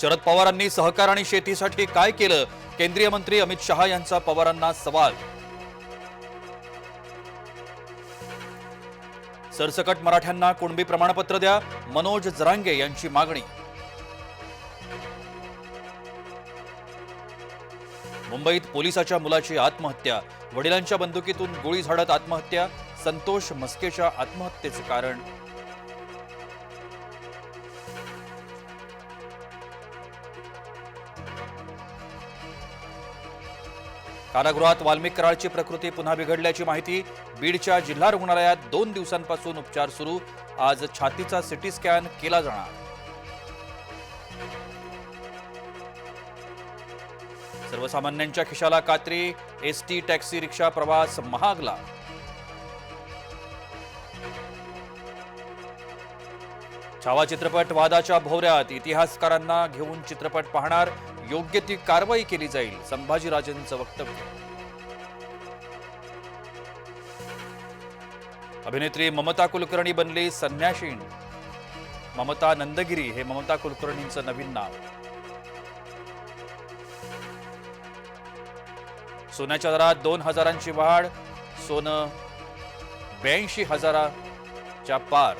शरद पवारांनी सहकार आणि शेतीसाठी काय केलं? केंद्रीय मंत्री अमित शहा यांचा पवारांना सवाल. सरसकट मराठ्यांना कुणबी प्रमाणपत्र द्या? मनोज जरांगे यांची मागणी. मुंबईत पोलिसाच्या मुलाची आत्महत्या. वडिलांच्या बंदुकीतून गोळी झाडत आत्महत्या. संतोष मस्केच्या आत्महत्येचे कारण. कारागृहात वाल्मिक कराळची प्रकृती पुन्हा बिघडल्याची माहिती बीडच्या जिल्हा रुग्णालयात दोन दिवसांपासून उपचार सुरू. आज छातीचा सिटी स्कॅन केला जाणार. सर्वसामान्यांच्या खिशाला कात्री एसटी टॅक्सी रिक्षा प्रवास महागला. छावा चित्रपट वादाच्या भोवऱ्यात इतिहासकारांना घेऊन चित्रपट पाहणार योग्य ती कारवाई केली जाईल संभाजीराजेंचं वक्तव्य. अभिनेत्री ममता कुलकर्णी बनली संन्याशीण ममता नंदगिरी हे ममता कुलकर्णींचं नवीन नाव. सोन्याच्या दरात दोन हजारांची वाढ सोनं ब्याऐंशी हजाराच्या पार.